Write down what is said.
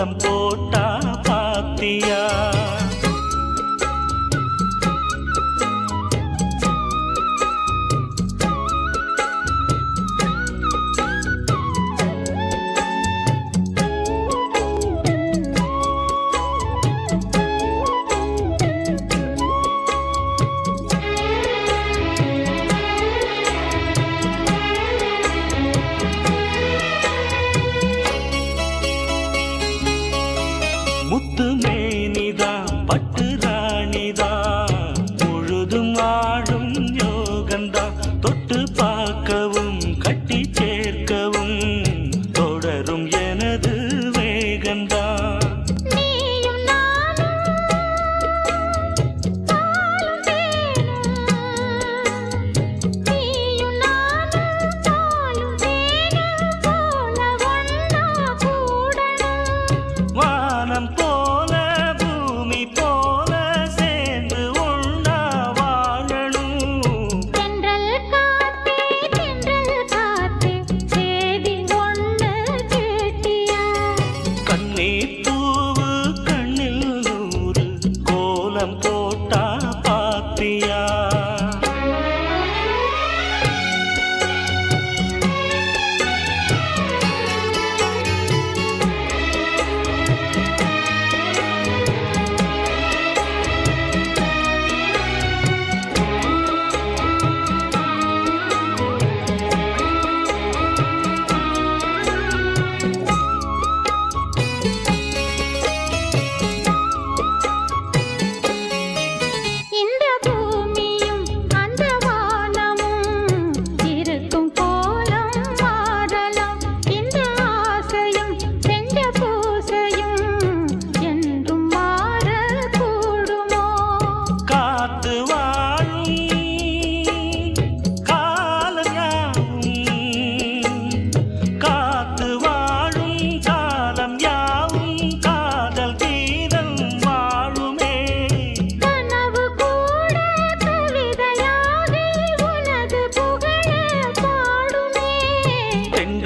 கோலம் போட்டா பாத்தியா? முத்து கோலம்